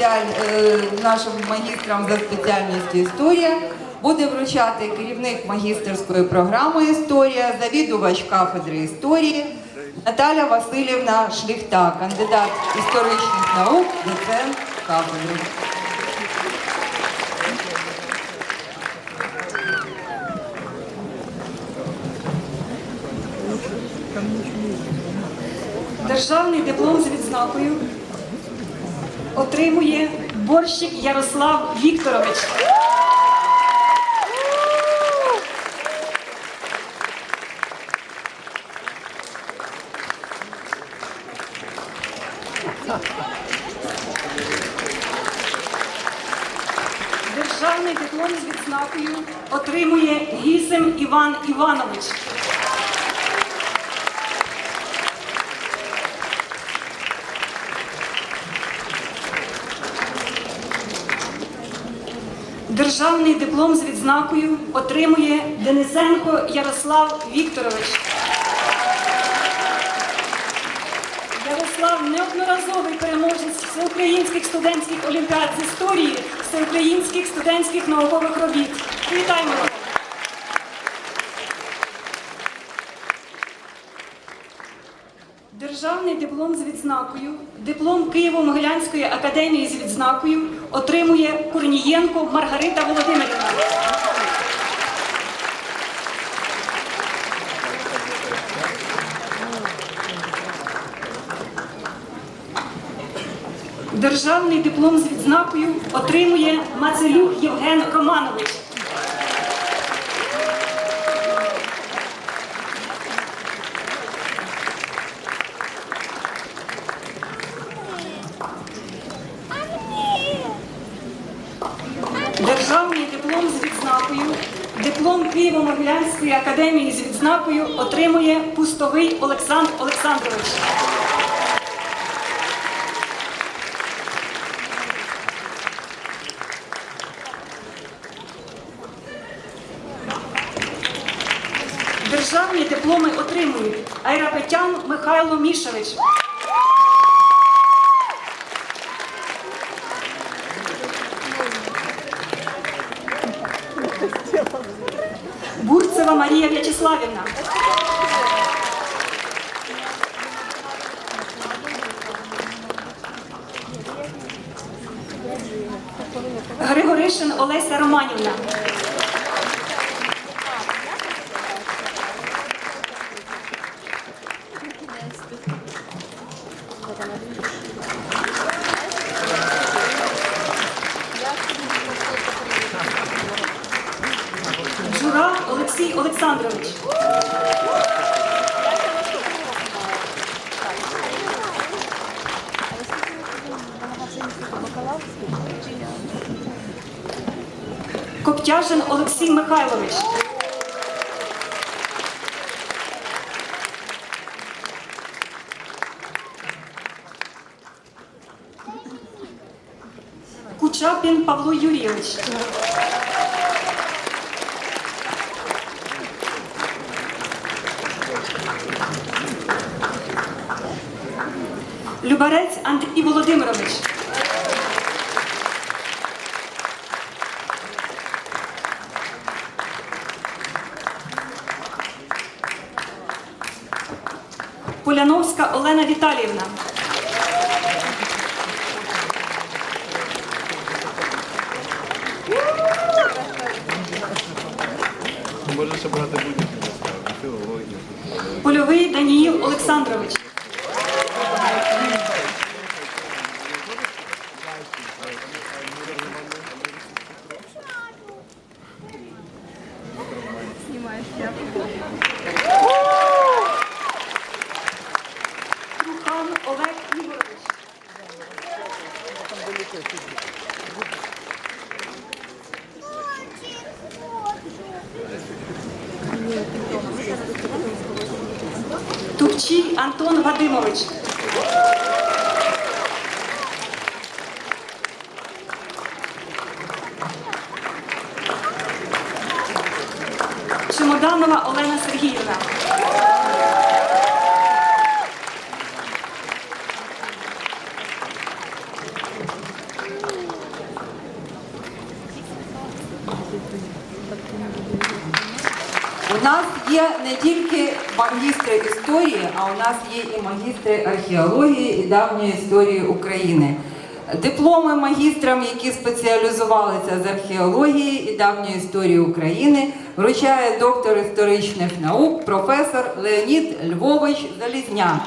спеціаль... е, нашим магістрам за спеціальністю історія буде вручати керівник магістерської програми Історія, завідувач кафедри історії Наталя Васильівна Шліхта, кандидат історичних наук, доцент кафедри. Державний диплом з відзнакою отримує борщик Ярослав Вікторович. Державний диплом з відзнакою отримує Гісем Іван Іванович. Державний диплом з відзнакою отримує Денисенко Ярослав Вікторович. Ярослав неодноразовий переможець всеукраїнських студентських олімпіад з історії, всеукраїнських студентських наукових робіт. Вітаємо! його! Державний диплом з відзнакою, диплом Києво-Могилянської академії з відзнакою отримує Корнієнко Маргарита Володимирівна. Державний диплом з відзнакою отримує Мацелюк Євген Романович. Державний диплом з відзнакою, диплом Києво-Могилянської академії з відзнакою отримує Пустовий Олександр Олександрович. Державні дипломи отримують Айрапетян Михайло Мішевич. Бурцева Марія В'ячеславівна. Григоришин Олеся Романівна. Олексій Олександрович. Коптяжин Олексій Михайлович. Кучапін Павло Юрійович. Любарець Андрій Володимирович. Поляновська Олена Віталіївна. Польовий Даніїл Олександрович. Трухан Олег Ігорович. Тупчій Антон Вадимович. Богданова Олена Сергіївна. У нас є не тільки магістри історії, а у нас є і магістри археології і давньої історії України. Дипломи магістрам, які спеціалізувалися з археології і давньої історії України, вручає доктор історичних наук, професор Леонід Львович Залізняк.